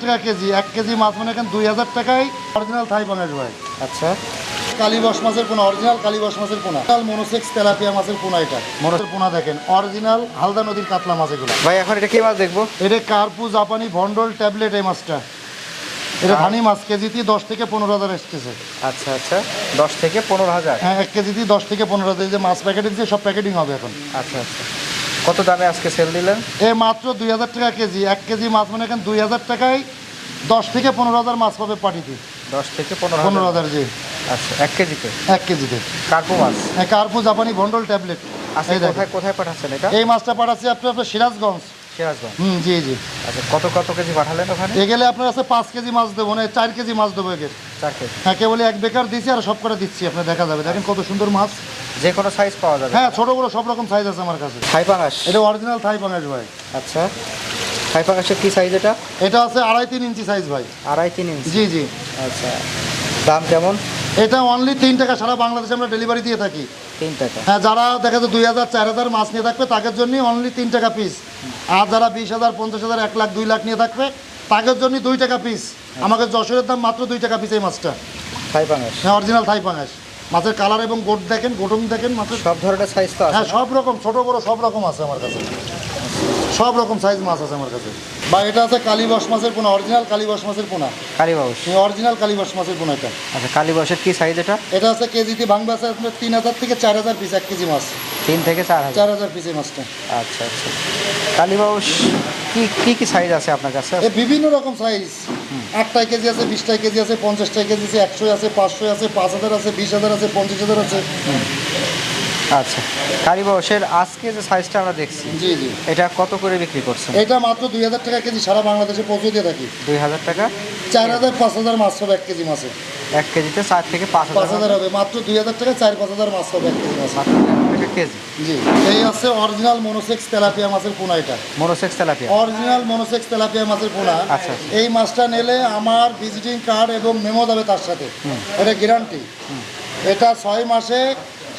টাকা কেজি এক কেজি মাছ মনে করেন দুই হাজার টাকায় অরিজিনাল থাই পাঙ্গাস ভাই আচ্ছা। কালীবস মাছের পোনা অরিজিনাল কালীবস মাছের পোনা। মনোসেক্স তেলাপিয়া মাছের পোনা এটা। মনোসের পোনা দেখেন অরিজিনাল হালদা নদীর কাতলা মাছ এগুলো। ভাই এখন এটা কি মাছ দেখব? এটা কার্পু জাপানি ভন্ডল ট্যাবলেট এই মাছটা। এটা ধানি মাছ কেজিতে দশ থেকে পনেরো হাজার এসতেছে আচ্ছা আচ্ছা। দশ থেকে পনেরো হাজার? হ্যাঁ এক কেজিতে দশ থেকে পনেরো হাজার। যে মাছ প্যাকেটের যে সব প্যাকেটিং হবে এখন। আচ্ছা আচ্ছা। কত দামে আজকে সেল দিলেন এ মাত্র দুই হাজার টাকা কেজি। এক কেজি মাছ মনে করেন দুই হাজার টাকায় দশ থেকে পনেরো হাজার মাছ পাবে পাঠিয়ে পাটিতে দশ থেকে পনেরো পনেরো হাজার জি। আচ্ছা এক কেজিতে? এক কেজিতে। কার্পো মাছ? হ্যাঁ কার্পু জাপানি ভন্ডল ট্যাবলেট। আচ্ছা কোথায় কোথায় পাঠাচ্ছেন এটা? এই মাছটা পাঠাচ্ছি আপনি আপনার সিরাজগঞ্জ। সিরাজগঞ্জ। হুম জি জি। আচ্ছা কত কত কেজি পাঠালেন ওখানে? এ গেলে আপনার কাছে পাঁচ কেজি মাছ দেবো না চার কেজি মাছ দেবো কেজি হ্যাঁ কেবল এক বেকার দিচ্ছি আর সব করে দিচ্ছি আপনার দেখা যাবে। দেখেন কত সুন্দর মাছ। যে কোনো সাইজ পাওয়া যাবে। হ্যাঁ ছোটো বড়ো সব রকম সাইজ আছে আমার কাছে। থাই পাঙাশ। এটা অরিজিনাল থাই পাঙ্গাস ভাই। আচ্ছা। থাই পাঙাশের কি সাইজ এটা? এটা আছে আড়াই তিন ইঞ্চি সাইজ ভাই। আড়াই তিন ইঞ্চি। জি জি। আচ্ছা। দাম কেমন? এটা অনলি তিন টাকা সারা বাংলাদেশে আমরা ডেলিভারি দিয়ে থাকি। তিন টাকা। হ্যাঁ যারা দেখা যায় দুই হাজার চার হাজার মাছ নিয়ে থাকবে তাদের জন্য অনলি তিন টাকা পিস আর যারা বিশ হাজার পঞ্চাশ হাজার এক লাখ দুই লাখ নিয়ে থাকবে তাদের জন্য দুই টাকা পিস আমাকে যশোরের দাম মাত্র দুই টাকা পিস এই মাছটা। থাই পাঙাশ। হ্যাঁ অরিজিনাল থাই পাঙাশ। মাছের কালার এবং গোট দেখেন গোটম দেখেন মাছের সব ধরনের সাইজ তো হ্যাঁ সব রকম ছোট বড় সব রকম আছে আমার কাছে। সব রকম সাইজ মাছ আছে আমার কাছে। বা এটা আছে কালীবস মাছের পোনা অরিজিনাল কালীবস মাছের পোনা। কালীবাউস অরিজিনাল কালীবস মাছের পোনা এটা। আচ্ছা কালীবাসের কি সাইজ এটা? এটা আছে কেজিতে বাংলা আছে আপনার তিন হাজার থেকে চার হাজার পিস এক কেজি মাছ। তিন থেকে চার হাজার? চার হাজার পিস এই মাছটা। আচ্ছা আচ্ছা। কালীবাউস কি কি কি সাইজ আছে আপনার কাছে? বিভিন্ন রকম সাইজ আটটাই কেজি আছে বিশটাই কেজি আছে পঞ্চাশটাই কেজি আছে একশো আছে পাঁচশো আছে পাঁচ হাজার আছে বিশ হাজার আছে পঞ্চাশ হাজার আছে। আচ্ছা। কালীবাউসের আজকে যে সাইজটা আমরা দেখছি জি জি। এটা কত করে বিক্রি করছেন? এটা মাত্র দুই হাজার টাকা কেজি সারা বাংলাদেশে পৌঁছে দিয়ে থাকি। দুই হাজার টাকা? চার হাজার পাঁচ হাজার মাছ হবে এক কেজি মাছে এক কেজিতে চার থেকে পাঁচ হাজার হবে? মাত্র দুই হাজার টাকা চার পাঁচ হাজার মাছ হবে এক কেজি মাছ হাজার টাকা কেজি জি এই আছে অরিজিনাল মনোসেক্স তেলাপিয়া মাছের পোনা এটা। Monosex tilapia original monosex tilapia মাছের পোনা। আচ্ছা। এই মাছটা নিলে আমার ভিজিটিং কার্ড এবং মেমো যাবে তার সাথে। এটা গ্যারান্টি এটা ছয় মাসে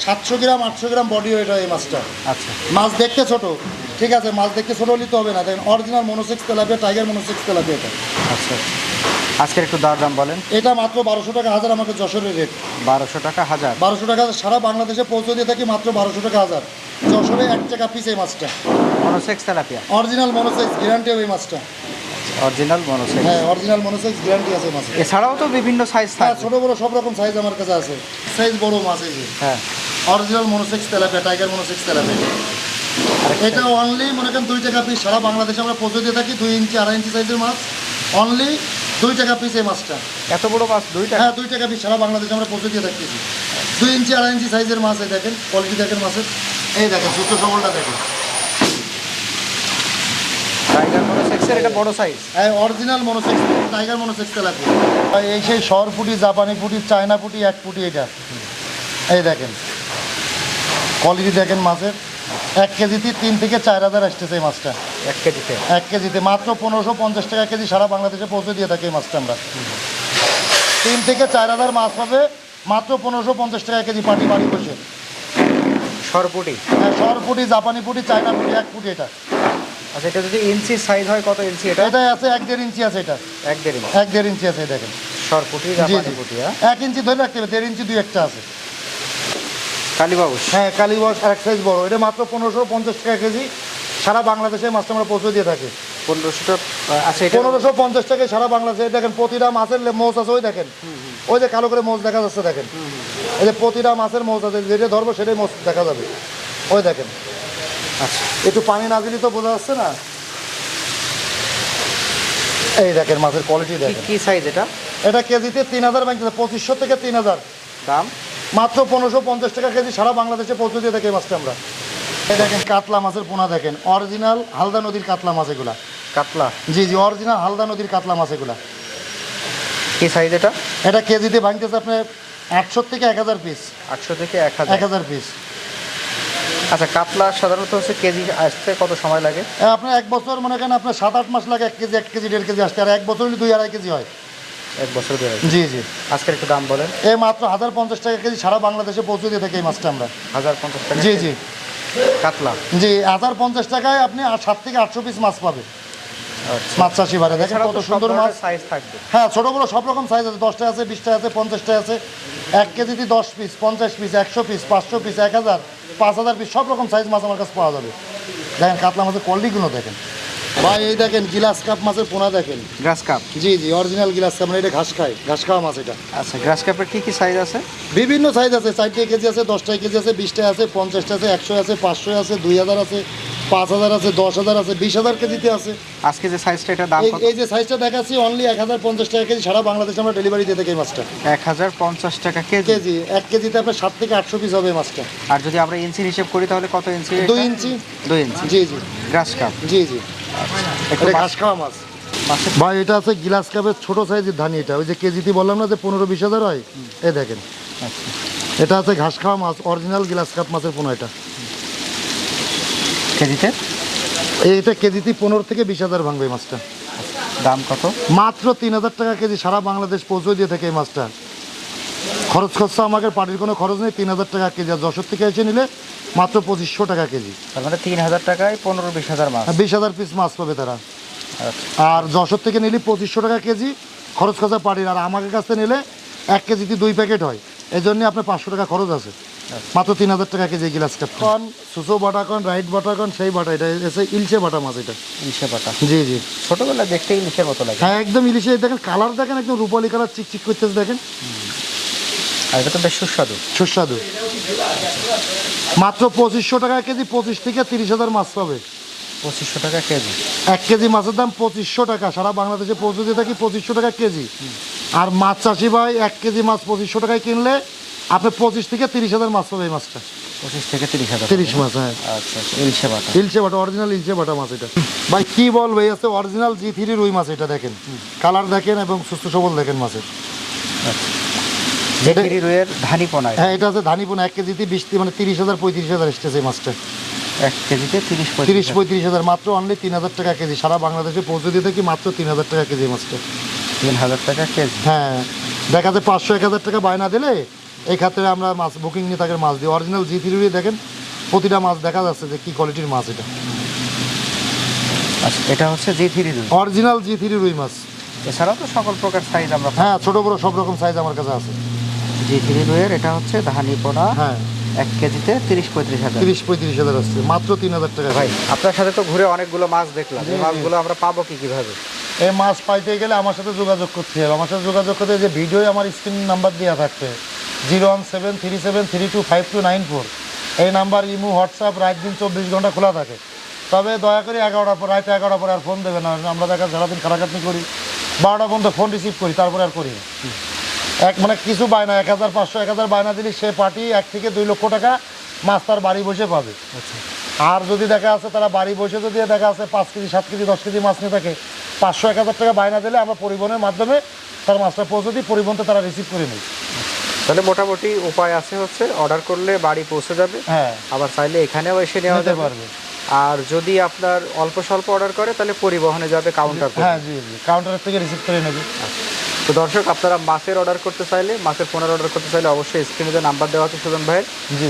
সাতশো গ্রাম আটশো গ্রাম বডি ওয়েট হয় এই মাছটা। আচ্ছা। মাছ দেখতে ছোট। ঠিক আছে মাছ দেখতে ছোট হলে তো হবে না। দেখেন original monosex tilapia tiger monosex tilapia এটা। আচ্ছা আচ্ছা। আজকের একটু দর দাম বলেন। এটা মাত্র বারোশো টাকা হাজার আমাকে যশোরের রেট বারোশো টাকা হাজার। বারোশো টাকা সারা বাংলাদেশে পৌঁছে দিয়ে থাকি মাত্র বারোশো টাকা হাজার। যশোরে এক টাকা পিস এই মাছটা। Monosex tilapia? Original monosex guarantee এই মাছটা। অরিজিনাল মোনোসেক্স হ্যাঁ অরিজিনাল মনোসেক্স গ্যারান্টি আছে মাছ এছাড়াও তো বিভিন্ন সাইজ হ্যাঁ থাকে। ছোটো বড়ো সব রকম সাইজ আমার কাছে আছে। সাইজ বড় মাছ এই হ্যাঁ। Original monosex tilapia tiger monosex tilapia. এটা অনলি মনে করেন দুই টাকা পিস সারা বাংলাদেশে আমরা পৌঁছে দিয়ে থাকি দুই ইঞ্চি আড়াই ইঞ্চি সাইজের মাছ। অনলি দুই টাকা পিস এই মাছটা। এত বড় মাছ দুই টাকা? হ্যাঁ দুই টাকা পিস সারা বাংলাদেশে আমরা পৌঁছে দিয়ে থাকি দুই ইঞ্চি আড়াই ইঞ্চি সাইজের মাছ এই দেখেন কোয়ালিটি দেখেন মাছের। এই দেখেন সূত্র সবলটা দেখেন। টাইগার মোনোসেক্সের এটা বড় সাইজ হ্যাঁ অরিজিনাল মনোসেক্স টাইগার এই সেই ফুটি জাপানি ফুটি চায়না ফুটি এক ফুটি এটা। এই দেখেন কোয়ালিটি দেখেন মাছের। এক কেজিতে তিন থেকে চার হাজার আসতেছে এই মাছটা। এক কেজিতে? এক কেজিতে। মাত্র পনেরোশো পঞ্চাশ টাকা কেজি সারা বাংলাদেশে পৌঁছে দিয়ে থাকি এই মাছটা আমরা। তিন থেকে চার হাজার মাছ হবে মাত্র পনেরোশো পঞ্চাশ টাকা কেজি পাটি বাড়ি বসে। সরপুটি? হ্যাঁ সরপুটি জাপানি ফুটি চায়না পুটি এক ফুটি এটা। আচ্ছা এটা যদি ইঞ্চি সাইজ হয় কত ইঞ্চি এটা? এটা আছে এক দেড় ইঞ্চি আছে এটা। এক দেড় ইঞ্চি। এক দেড় ইঞ্চি আছে দেখেন। সরপুটি জাপানি পুটি হ্যাঁ? এক ইঞ্চি ধরে রাখতে হবে দেড় ইঞ্চি দুই একটা আছে। কালীবাউস হ্যাঁ কালীবাস এক সাইজ বড়। এটা মাত্র পনেরোশো পঞ্চাশ টাকা কেজি। সারা বাংলাদেশে মাছটা আমরা পৌঁছে দিয়ে থাকি। পনেরোশোটা আচ্ছা এটা পনেরোশো পঞ্চাশ টাকায় সারা বাংলাদেশে। দেখেন প্রতিটা মাছের মোজ আছে ওই দেখেন। ওই যে কালো করে মোজ দেখা যাচ্ছে দেখেন। এই যে প্রতিটা মাছের মোজ আছে যেটা ধরবো সেটাই মোজ দেখা যাবে। ওই দেখেন। আচ্ছা। একটু পানি না দিলে তো বোঝা যাচ্ছে না। এই দেখেন মাছের কোয়ালিটি দেখেন। কি সাইজ এটা? এটা কেজিতে তিন হাজার ব্যাংকে পঁচিশশো থেকে তিন হাজার। দাম? মাত্র পনেরোশো পঞ্চাশ টাকা কেজি সারা বাংলাদেশে পৌঁছে দিয়ে থাকে মাছটা আমরা। দেখেন কাতলা মাছের পোনা দেখেন। অরিজিনাল হালদা নদীর কাতলা মাছ এগুলা। কাতলা? জি জি অরিজিনাল হালদা নদীর কাতলা মাছ এগুলা। কি সাইজ এটা? এটা কেজিতে ভাঙতেছে আপনার আটশো থেকে এক হাজার পিস আটশো থেকে এক হাজার। এক হাজার পিস আচ্ছা কাতলা সাধারণত হচ্ছে কেজি আসতে কত সময় লাগে? আপনার এক বছর মনে করেন আপনার সাত আট মাস লাগে এক কেজি এক কেজি দেড় কেজি আসতে। আর এক বছর দুই আড়াই কেজি হয়। এক বছর ধরে জি জি। আজকের একটু দাম বলেন। এই মাত্র হাজার পঞ্চাশ টাকা কেজি সারা বাংলাদেশে পৌঁছে দিয়ে থাকে এই মাছটা আমরা। হাজার পঞ্চাশ টাকা জি জি। কাতলা। জি হাজার পঞ্চাশ টাকায় আপনি আর সাত থেকে আটশো পিস মাছ পাবে মাছ চাষি ভাড়া দেখেন কত সুন্দর মাছ। সাইজ থাকবে। হ্যাঁ ছোটো বড়ো সব রকম সাইজ আছে। দশটা আছে বিশটা আছে পঞ্চাশটা আছে। এক কেজিতে দশ পিস পঞ্চাশ পিস একশো পিস পাঁচশো পিস এক হাজার পাঁচ হাজার পিস সব রকম সাইজ মাছ আমার কাছে পাওয়া যাবে। দেখেন কাতলা মাছের কোয়ালিটিগুলো দেখেন। ভাই এই দেখেন গিলাস কাপ মাছের পোনা দেখেন। Grass carp? জি জি অরিজিনাল গিলাস কাপ মানে এটা ঘাস খায় ঘাস খাওয়া মাছ এটা। আচ্ছা গ্রাস কাপের কি কি সাইজ আছে? বিভিন্ন সাইজ আছে চারটে কেজি আছে দশটা কেজি আছে বিশটা আছে পঞ্চাশটা আছে একশো আছে পাঁচশো আছে দুই হাজার আছে পাঁচ হাজার আছে দশ হাজার আছে বিশ হাজার কেজিতে আছে। আজকে যে সাইজটা এটা দাম এই যে সাইজটা দেখাচ্ছি অনলি এক হাজার পঞ্চাশ টাকা কেজি সারা বাংলাদেশে আমরা ডেলিভারি দিয়ে থাকি মাছটা। এক হাজার পঞ্চাশ টাকা কেজি? কেজি এক কেজিতে আপনার সাত থেকে আটশো পিস হবে মাছটা। আর যদি আমরা ইঞ্চির হিসেব করি তাহলে কত ইঞ্চি দুই ইঞ্চি। দুই ইঞ্চি। জি জি। গ্রাস কাপ। জি জি। এটা মাছ- ঘাস খাওয়া মাছ। ভাই এটা আছে গিলাস কাপের ছোট সাইজের ধানি এটা। ওই যে কেজিতে বললাম না যে পনেরো বিশ হাজার হয়? এই দেখেন। আচ্ছা। এটা আছে ঘাস খাওয়া মাছ অরিজিনাল গিলাস কাপ মাছের পোনা এটা। কেজিতে? এইটা কেজিতে পনেরো থেকে বিশ হাজার ভাঙবে মাছটা। দাম কত? মাত্র তিন হাজার টাকা কেজি সারা বাংলাদেশ পৌঁছে দিয়ে থাকে এই মাছটা। খরচ খরচা আমাকে পার্টির কোনো খরচ নেই তিন হাজার টাকা কেজি। আর যশোর থেকে এসে নিলে মাত্র পঁচিশশো টাকা কেজি। তার মানে তিন হাজার টাকায় পনেরো বিশ হাজার মাছ। বিশ হাজার পিস মাছ পাবে তারা। আচ্ছা। আর যশোর থেকে নিলে পঁচিশশো টাকা কেজি খরচ খরচা পার্টির আর আমাকে কাছ থেকে নিলে এক কেজিতে দুই প্যাকেট হয়। এই জন্যে আপনার পাঁচশো টাকা খরচ আছে। মাত্র তিন হাজার টাকা কেজি গিলাস কাপ কন সুসো বাটা কন রাইট বাটা কন সেই বাটা। এটা এসে ইলশে বাটা মাছ এটা। ইলিশে পাতা জি জি। ছোটোবেলা দেখতে ইলিশের মতো লাগে। হ্যাঁ একদম ইলিশে। দেখেন কালার দেখেন একদম রূপালি কালার চিকচিক করতেছে দেখেন। আর এটা তো বেশ সুস্বাদু। সুস্বাদু। মাত্র পঁচিশশো টাকা কেজি পঁচিশ থেকে তিরিশ হাজার মাছ পাবে। পঁচিশশো টাকা কেজি। এক কেজি মাছের দাম পঁচিশশো টাকা সারা বাংলাদেশে পৌঁছে দিয়ে থাকি পঁচিশশো টাকা কেজি। আর মাছ চাষি ভাই এক কেজি মাছ পঁচিশশো টাকায় কিনলে আপনি পঁচিশ থেকে তিরিশ হাজার মাছ পাবে এই মাছটা। পঁচিশ থেকে তিরিশ হাজার। তিরিশ মাছ হ্যাঁ। আচ্ছা আচ্ছা ইলিশে পাতা ইলচে বাটা অরিজিনাল ইলচে বাটা মাছ এটা। ভাই কি বলব এই আছে অরিজিনাল জি থ্রি রুই মাছ এটা দেখেন। কালার দেখেন এবং সুস্থ সবল দেখেন মাছের। জেঠিরি রুইয়ের ধানি পোনায় হ্যাঁ এটা আছে ধানিপুন এক কেজিতে বিশ মানে তিরিশ হাজার পঁয়ত্রিশ হাজার এসতেছে এই মাছটা। এক কেজিতে তিরিশ তিরিশ পঁয়ত্রিশ হাজার মাত্র অনলি তিন হাজার টাকা কেজি। সারা বাংলাদেশে পৌঁছে দিয়ে থাকি মাত্র তিন হাজার টাকা কেজি মাছটা। তিন হাজার টাকা কেজি। হ্যাঁ দেখা যায় পাঁচশো এক হাজার টাকা বায়না দিলে এই খাতে আমরা মাছ বুকিং নিয়ে তাকে মাছ দিই অরিজিনাল জি থ্রি দেখেন প্রতিটা মাছ দেখা যাচ্ছে যে কী কোয়ালিটির মাছ এটা। আচ্ছা এটা হচ্ছে জি থ্রি রুই। অরিজিনাল জি থ্রি রুই মাছ। এছাড়াও তো সকল প্রকার সাইজ আমরা হ্যাঁ ছোটো বড়ো সব রকম সাইজ আমার কাছে আছে। জি থ্রি এটা হচ্ছে ধানি পোনা হ্যাঁ। এক কেজিতে তিরিশ পঁয়ত্রিশ হাজার। তিরিশ পঁয়ত্রিশ হাজার আসছে মাত্র তিন হাজার টাকা। ভাই আপনার সাথে তো ঘুরে অনেকগুলো মাছ দেখলাম। এই মাছগুলো আমরা পাবো কি কীভাবে? এই মাছ পাইতে গেলে আমার সাথে যোগাযোগ করতে হবে। আমার সাথে যোগাযোগ করতে যে ভিডিও আমার স্ক্রিন নাম্বার দেওয়া থাকবে zero one seven three seven three two five two nine four. এই নাম্বার ইমো হোয়াটসঅ্যাপ রাত দিন চব্বিশ ঘণ্টা খোলা থাকে। তবে দয়া করে এগারোটার পর রাত এগারোটার পরে আর ফোন দেবে না। আমরা দেখা সারাদিন খাটাখাটনি করি বারোটা পর্যন্ত ফোন রিসিভ করি তারপরে আর করি এক মানে কিছু বায়না এক হাজার পাঁচশো এক হাজার বায়না দিলে সে পার্টি এক থেকে দুই লক্ষ টাকা মাছ তার বাড়ি বসে পাবে। আর যদি দেখা আছে তারা বাড়ি বসে যদি দেখা আছে পাঁচ কেজি সাত কেজি দশ কেজি মাছ নিয়ে থাকে পাঁচশো এক হাজার টাকা বায়না দিলে আমরা পরিবহনের মাধ্যমে তার মাছটা পৌঁছে দিই পরিবহনটা তারা রিসিভ করে নিই তাহলে মোটামুটি উপায় আছে হচ্ছে অর্ডার করলে বাড়ি পৌঁছে যাবে হ্যাঁ। আবার চাইলে এখানেও এসে নেওয়া যেতে পারবে। আর যদি আপনার অল্প স্বল্প অর্ডার করে তাহলে পরিবহনে যাবে কাউন্টার হ্যাঁ জি জি কাউন্টারের থেকে রিসিভ করে নেবে। তো দর্শক আপনারা মাছের অর্ডার করতে চাইলে মাছের ফোনের অর্ডার করতে চাইলে অবশ্যই স্ক্রিনে যে নাম্বার দেওয়া আছে সুজন ভাইয়ের।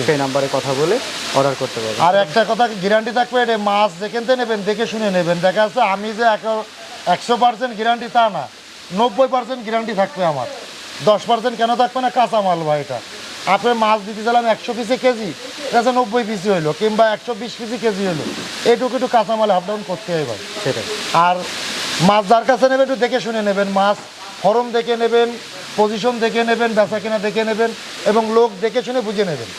সেই নাম্বারে কথা বলে অর্ডার করতে পারবেন। আর একটা কথা গ্যারান্টি থাকবে এটা মাছ থেকে নেবেন দেখে শুনে নেবেন। দেখা যাচ্ছে আমি যে একশো পার্সেন্ট গ্যারান্টি তা না নব্বই পার্সেন্ট গ্যারান্টি থাকবে আমার। দশ পার্সেন্ট কেন থাকবে না কাঁচা মাল ভাই এটা। আপনি মাছ দিতে চাইলাম একশো পিসে কেজি এটা নব্বই পিসি হইল কিংবা একশো বিশ পিসি কেজি হইল। এইটুকু একটু কাঁচা মাল হাফ ডাউন করতে হয় ভাই। সেটাই। আর মাছ যার কাছে নেবেন একটু দেখে শুনে নেবেন মাছ ফরম দেখে নেবেন পজিশন দেখে নেবেন বেচা কিনা দেখে নেবেন এবং লোক দেখে শুনে বুঝে নেবেন।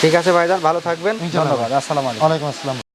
ঠিক আছে ভাইজান ভালো থাকবেন। ধন্যবাদ আসসালামু আলাইকুম। আসসালাম।